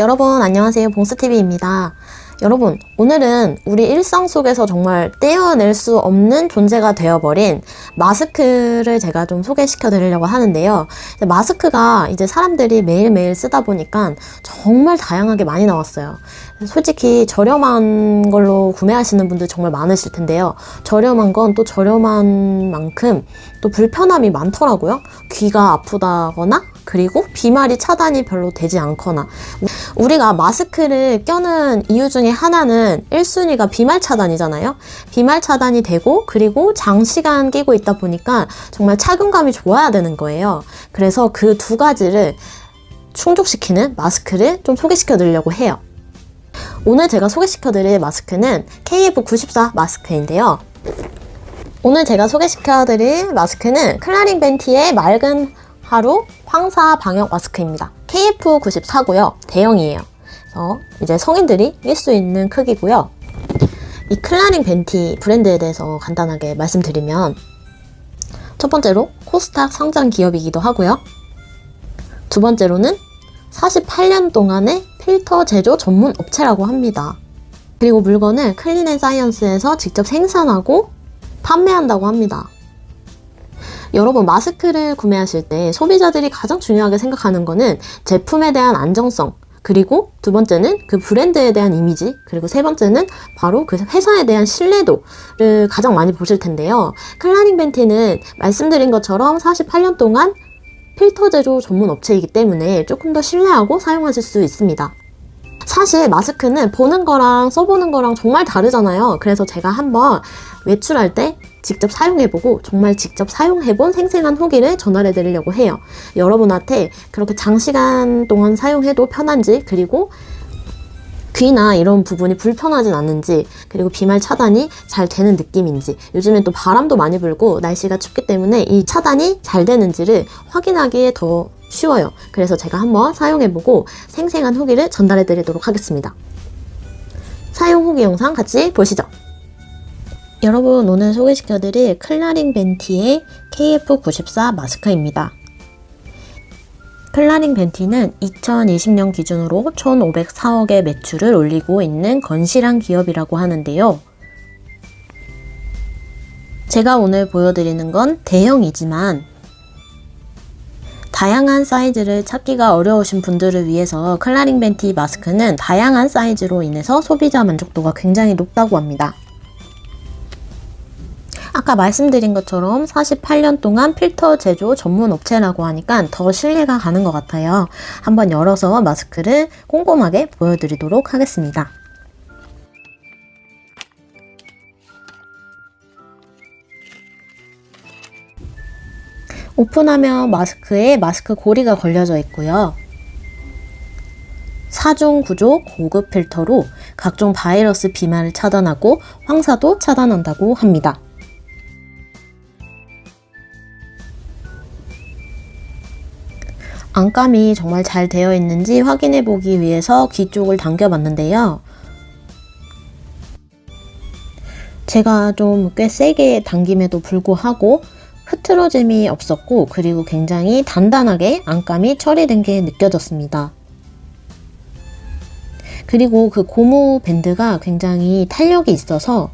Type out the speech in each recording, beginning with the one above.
여러분 안녕하세요 봉스TV입니다. 여러분 오늘은 우리 일상 속에서 정말 떼어낼 수 없는 존재가 되어버린 마스크를 제가 좀 소개시켜 드리려고 하는데요. 마스크가 이제 사람들이 매일매일 쓰다 보니까 정말 다양하게 많이 나왔어요. 솔직히 저렴한 걸로 구매하시는 분들 정말 많으실 텐데요. 저렴한 건 또 저렴한 만큼 또 불편함이 많더라고요. 귀가 아프다거나 그리고 비말이 차단이 별로 되지 않거나 우리가 마스크를 껴는 이유 중에 하나는 1순위가 비말 차단이잖아요. 비말 차단이 되고 그리고 장시간 끼고 있다 보니까 정말 착용감이 좋아야 되는 거예요. 그래서 그 두 가지를 충족시키는 마스크를 좀 소개시켜 드리려고 해요. 오늘 제가 소개시켜 드릴 마스크는 KF94 마스크인데요. 오늘 제가 소개시켜 드릴 마스크는 클라링 벤티의 맑은 하루 황사 방역 마스크입니다. KF94고요. 대형이에요. 그래서 이제 성인들이 낄 수 있는 크기고요. 이 클라링 벤티 브랜드에 대해서 간단하게 말씀드리면 첫 번째로 코스닥 상장 기업이기도 하고요. 두 번째로는 48년 동안의 필터 제조 전문 업체라고 합니다. 그리고 물건을 클린 앤 사이언스에서 직접 생산하고 판매한다고 합니다. 여러분 마스크를 구매하실 때 소비자들이 가장 중요하게 생각하는 거는 제품에 대한 안정성 그리고 두 번째는 그 브랜드에 대한 이미지 그리고 세 번째는 바로 그 회사에 대한 신뢰도를 가장 많이 보실 텐데요. 클라닝 벤티는 말씀드린 것처럼 48년 동안 필터 제조 전문 업체이기 때문에 조금 더 신뢰하고 사용하실 수 있습니다 사실 마스크는 보는 거랑 써보는 거랑 정말 다르잖아요 그래서 제가 한번 외출할 때 직접 사용해보고 정말 직접 사용해본 생생한 후기를 전달해 드리려고 해요. 여러분한테 그렇게 장시간 동안 사용해도 편한지 그리고 귀나 이런 부분이 불편하진 않는지 그리고 비말 차단이 잘 되는 느낌인지 요즘엔 또 바람도 많이 불고 날씨가 춥기 때문에 이 차단이 잘 되는지를 확인하기에 더 쉬워요. 그래서 제가 한번 사용해보고 생생한 후기를 전달해 드리도록 하겠습니다. 사용 후기 영상 같이 보시죠. 여러분 오늘 소개시켜드릴 클라링 벤티의 KF94 마스크입니다. 클라링 벤티는 2020년 기준으로 1,504억의 매출을 올리고 있는 건실한 기업이라고 하는데요. 제가 오늘 보여드리는 건 대형이지만 다양한 사이즈를 찾기가 어려우신 분들을 위해서 클라링 벤티 마스크는 다양한 사이즈로 인해서 소비자 만족도가 굉장히 높다고 합니다. 아까 말씀드린 것처럼 48년 동안 필터 제조 전문 업체라고 하니까 더 신뢰가 가는 것 같아요. 한번 열어서 마스크를 꼼꼼하게 보여드리도록 하겠습니다. 오픈하면 마스크에 마스크 고리가 걸려져 있고요. 사중 구조 고급 필터로 각종 바이러스 비만을 차단하고 황사도 차단한다고 합니다. 안감이 정말 잘 되어 있는지 확인해 보기 위해서 귀 쪽을 당겨 봤는데요. 제가 좀 꽤 세게 당김에도 불구하고 흐트러짐이 없었고 그리고 굉장히 단단하게 안감이 처리된 게 느껴졌습니다. 그리고 그 고무 밴드가 굉장히 탄력이 있어서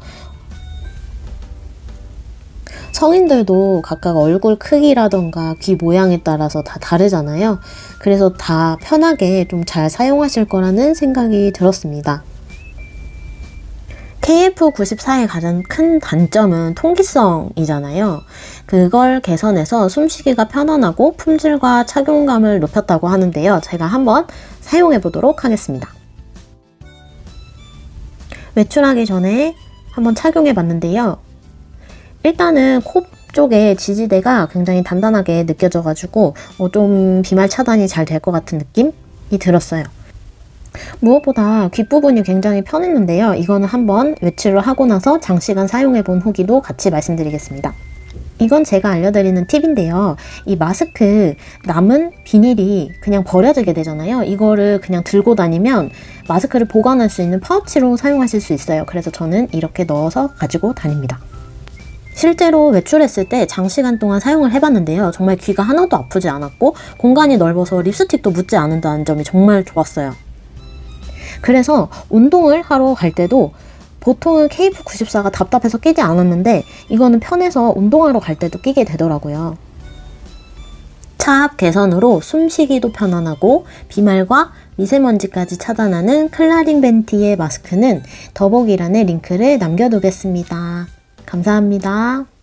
성인들도 각각 얼굴 크기라던가 귀 모양에 따라서 다 다르잖아요. 그래서 다 편하게 좀 잘 사용하실 거라는 생각이 들었습니다. KF94의 가장 큰 단점은 통기성이잖아요. 그걸 개선해서 숨쉬기가 편안하고 품질과 착용감을 높였다고 하는데요. 제가 한번 사용해 보도록 하겠습니다. 외출하기 전에 한번 착용해 봤는데요. 일단은 코 쪽에 지지대가 굉장히 단단하게 느껴져가지고 어, 좀 비말 차단이 잘 될 것 같은 느낌이 들었어요. 무엇보다 귓부분이 굉장히 편했는데요. 이거는 한번 외출을 하고 나서 장시간 사용해 본 후기도 같이 말씀드리겠습니다. 이건 제가 알려드리는 팁인데요. 이 마스크 남은 비닐이 그냥 버려지게 되잖아요. 이거를 그냥 들고 다니면 마스크를 보관할 수 있는 파우치로 사용하실 수 있어요. 그래서 저는 이렇게 넣어서 가지고 다닙니다. 실제로 외출했을 때 장시간 동안 사용을 해봤는데요. 정말 귀가 하나도 아프지 않았고 공간이 넓어서 립스틱도 묻지 않는다는 점이 정말 좋았어요. 그래서 운동을 하러 갈 때도 보통은 KF94가 답답해서 끼지 않았는데 이거는 편해서 운동하러 갈 때도 끼게 되더라고요. 차압 개선으로 숨쉬기도 편안하고 비말과 미세먼지까지 차단하는 클라린 벤티의 마스크는 더보기란에 링크를 남겨두겠습니다. 감사합니다.